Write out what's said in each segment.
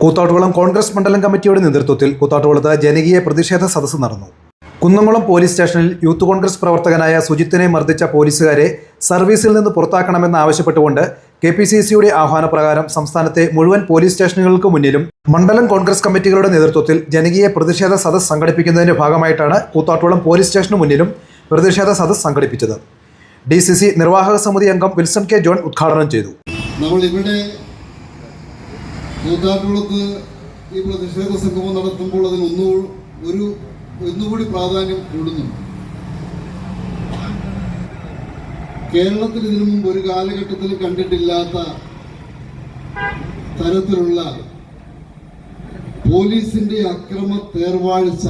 കൂത്താട്ടുകുളം കോൺഗ്രസ് മണ്ഡലം കമ്മിറ്റിയുടെ നേതൃത്വത്തിൽ കൂത്താട്ടുകുളത്ത് ജനകീയ പ്രതിഷേധ സദസ്സ് നടന്നു. കുന്നംകുളം പോലീസ് സ്റ്റേഷനിൽ യൂത്ത് കോൺഗ്രസ് പ്രവർത്തകനായ സുജിത്തിനെ മർദ്ദിച്ച പോലീസുകാരെ സർവീസിൽ നിന്ന് പുറത്താക്കണമെന്ന് ആവശ്യപ്പെട്ടുകൊണ്ട് കെ പി സി സിയുടെ ആഹ്വാനപ്രകാരം സംസ്ഥാനത്തെ മുഴുവൻ പോലീസ് സ്റ്റേഷനുകൾക്ക് മുന്നിലും മണ്ഡലം കോൺഗ്രസ് കമ്മിറ്റികളുടെ നേതൃത്വത്തിൽ ജനകീയ പ്രതിഷേധ സദസ്സ് സംഘടിപ്പിക്കുന്നതിന്റെ ഭാഗമായിട്ടാണ് കൂത്താട്ടുകുളം പോലീസ് സ്റ്റേഷന് മുന്നിലും പ്രതിഷേധ സദസ്സ് സംഘടിപ്പിച്ചത്. ഡി സി സി നിർവാഹക സമിതി അംഗം വിൽസൺ കെ ജോൺ ഉദ്ഘാടനം ചെയ്തു. നമ്മൾ ഇവിടെ കൂത്താട്ടുകുളത്ത് ഈ പ്രതിഷേധ സംഗമം നടത്തുമ്പോൾ അതിന് ഒന്നു ഒരു ഒന്നുകൂടി പ്രാധാന്യം കൂടുന്നുണ്ട്. കേരളത്തിൽ ഇതിനു മുമ്പ് ഒരു കാലഘട്ടത്തിൽ കണ്ടിട്ടില്ലാത്ത തരത്തിലുള്ള പോലീസിന്റെ അക്രമ തേർവാഴ്ച.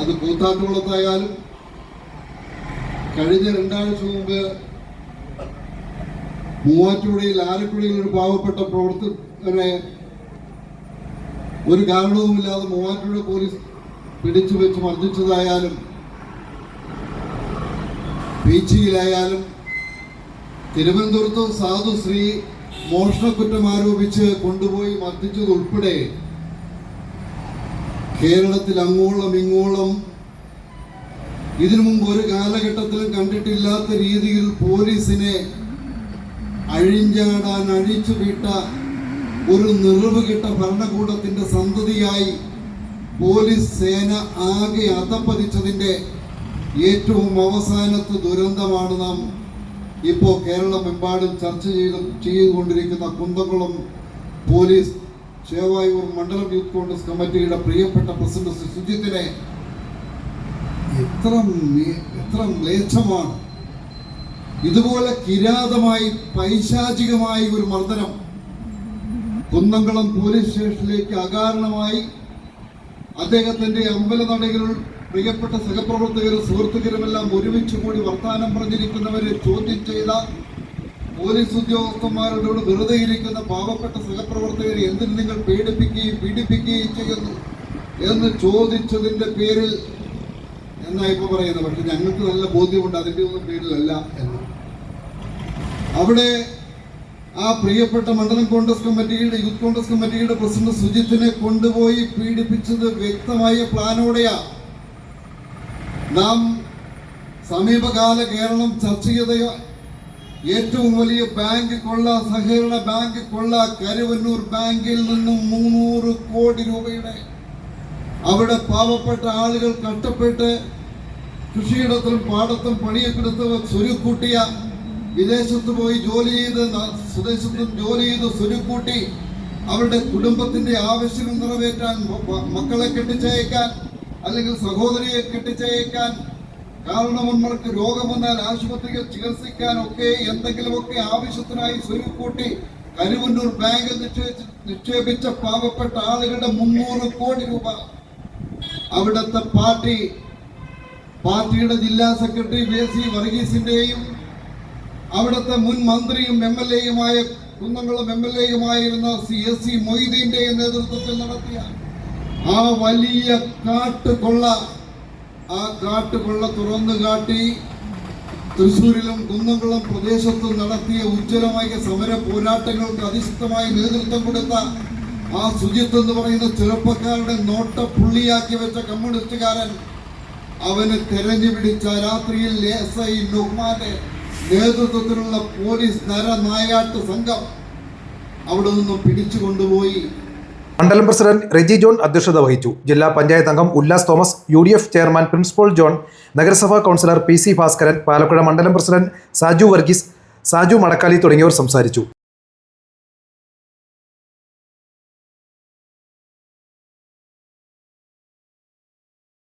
അത് കൂത്താട്ടുകുളത്തായാലും കഴിഞ്ഞ രണ്ടാഴ്ച മുമ്പ് മൂവാറ്റുപുഴയിൽ ആലക്കുഴയിൽ ഒരു പാവപ്പെട്ട പ്രവർത്തകനെ ഒരു കാരണവുമില്ലാതെ മൂവാറ്റുപുഴ പോലീസ് പിടിച്ചു വെച്ച് മർദ്ദിച്ചതായാലും പീച്ചിയിലായാലും തിരുവനന്തപുരത്ത് സാധു ശ്രീ മോഷണക്കുറ്റം ആരോപിച്ച് കൊണ്ടുപോയി മർദ്ദിച്ചതുൾപ്പെടെ കേരളത്തിൽ അങ്ങോളം ഇങ്ങോളം ഇതിനു മുമ്പ് ഒരു കാലഘട്ടത്തിലും കണ്ടിട്ടില്ലാത്ത രീതിയിൽ പോലീസിനെ അഴിഞ്ഞാടാൻ അഴിച്ചു വിട്ട ഒരു നിറവ് കിട്ട ഭരണകൂടത്തിന്റെ സന്തതിയായി പോലീസ് സേന ആകെ അതപ്പതിച്ചതിന്റെ ഏറ്റവും അവസാനത്തെ ദുരന്തമാണ് നാം ഇപ്പോൾ കേരളമെമ്പാടും ചർച്ച ചെയ്ത് ചെയ്തുകൊണ്ടിരിക്കുന്ന കുന്തകുളം പോലീസ് ചേവായൂർ മണ്ഡലം യൂത്ത് കോൺഗ്രസ് കമ്മിറ്റിയുടെ പ്രിയപ്പെട്ട പ്രസിഡന്റ് സുജിത്തിനെ എത്ര എത്ര മ്ലേച്ഛമാണ്. ഇതുപോലെ കിരാതമായി പൈശാചികമായി ഒരു മർദ്ദനം കുന്നംകുളം പോലീസ് സ്റ്റേഷനിലേക്ക് അകാരണമായി അദ്ദേഹത്തിന്റെ അമ്പലനടകളിൽ പ്രിയപ്പെട്ട സഹപ്രവർത്തകരും സുഹൃത്തുക്കളുമെല്ലാം ഒരുമിച്ച് കൂടി വർത്താനം പറഞ്ഞിരിക്കുന്നവരെ ചോദ്യം ചെയ്ത പോലീസ് ഉദ്യോഗസ്ഥന്മാരോട് വെറുതെ ഇരിക്കുന്ന പാവപ്പെട്ട സഹപ്രവർത്തകരെ എന്തിന് നിങ്ങൾ പീഡിപ്പിക്കുകയും പീഡിപ്പിക്കുകയും ചെയ്യുന്നു എന്ന് ചോദിച്ചതിന്റെ പേരിൽ എന്നാ ഇപ്പൊ പറയുന്നത്? പക്ഷെ ഞങ്ങൾക്ക് നല്ല ബോധ്യമുണ്ട് അതിന്റെ ഒന്നും പേരിലല്ല എന്ന്. അവിടെ ആ പ്രിയപ്പെട്ട മണ്ഡലം കോൺഗ്രസ് കമ്മിറ്റിയുടെ യൂത്ത് കോൺഗ്രസ് കമ്മിറ്റിയുടെ പ്രസിഡന്റ് സുജിത്തിനെ കൊണ്ടുപോയി പീഡിപ്പിച്ചത് വ്യക്തമായ പ്ലാനോടെയാ. നാം സമീപകാല കേരളം ചർച്ച ചെയ്ത ഏറ്റവും വലിയ ബാങ്ക് കൊള്ള സഹകരണ ബാങ്ക് കൊള്ള കരുവന്നൂർ ബാങ്കിൽ നിന്നും മുന്നൂറ് കോടി രൂപയുടെ അവിടെ പാവപ്പെട്ട ആളുകൾ കഷ്ടപ്പെട്ട് കൃഷിയിടത്തും പാടത്തും പണിയൊക്കെ എടുത്ത് സ്വരുക്കൂട്ടിയ വിദേശത്ത് പോയി ജോലി ചെയ്ത് സ്വദേശത്തും ജോലി ചെയ്ത് സ്വരുക്കൂട്ടി അവരുടെ കുടുംബത്തിന്റെ ആവശ്യങ്ങൾ നിറവേറ്റാൻ മക്കളെ കെട്ടിച്ചയക്കാൻ അല്ലെങ്കിൽ സഹോദരിയെ കെട്ടിച്ചയക്കാൻ കാരണവന്മാർക്ക് രോഗം വന്നാൽ ആശുപത്രിയിൽ ചികിത്സിക്കാൻ ഒക്കെ എന്തെങ്കിലുമൊക്കെ ആവശ്യത്തിനായി സ്വരുക്കൂട്ടി കരുവന്നൂർ ബാങ്കിൽ നിക്ഷേപിച്ച പാവപ്പെട്ട ആളുകളുടെ മുന്നൂറ് കോടി രൂപ അവിടുത്തെ പാർട്ടി പാർട്ടിയുടെ ജില്ലാ സെക്രട്ടറി വി സി വർഗീസിന്റെയും അവിടുത്തെ മുൻ മന്ത്രിയും എം എൽ എയുമായ കുന്നംകുളം എം എൽ എയുമായിരുന്ന സി എസ് സി മൊയ്തീന്റെ നേതൃത്വത്തിൽ നടത്തിയ ആ വലിയ കാട്ടുകൊള്ള ആ കാട്ടുകൊള്ള തുറന്നു കാട്ടി തൃശൂരിലും കുന്നംകുളം പ്രദേശത്തും നടത്തിയ ഉജ്ജ്വലമായ സമര പോരാട്ടങ്ങൾക്ക് അധിഷ്ഠിതമായി നേതൃത്വം കൊടുത്ത ആ സുജിത്ത് എന്ന് പറയുന്ന ചെറുപ്പക്കാരുടെ നോട്ട പുള്ളിയാക്കി വെച്ച കമ്മ്യൂണിസ്റ്റുകാരൻ അവന് തെരഞ്ഞു പിടിച്ച രാത്രിയിൽ എസ് ഐ നുഹ്മാന്റെ നേതൃത്വത്തിലുള്ള പോലീസ് നരനായാട്ട് സംഘം അവിടെ നിന്നും പിടിച്ചു കൊണ്ടുപോയി. മണ്ഡലം പ്രസിഡന്റ് റെജി ജോൺ അധ്യക്ഷത വഹിച്ചു. ജില്ലാ പഞ്ചായത്ത് അംഗം Ullas Thomas U D F chairman principal John നഗരസഭാ councillor P C Bhaskaran Palakkuzha മണ്ഡലം പ്രസിഡന്റ് സാജു വർഗീസ് സാജു മടക്കാലി തുടങ്ങിയവർ സംസാരിച്ചു.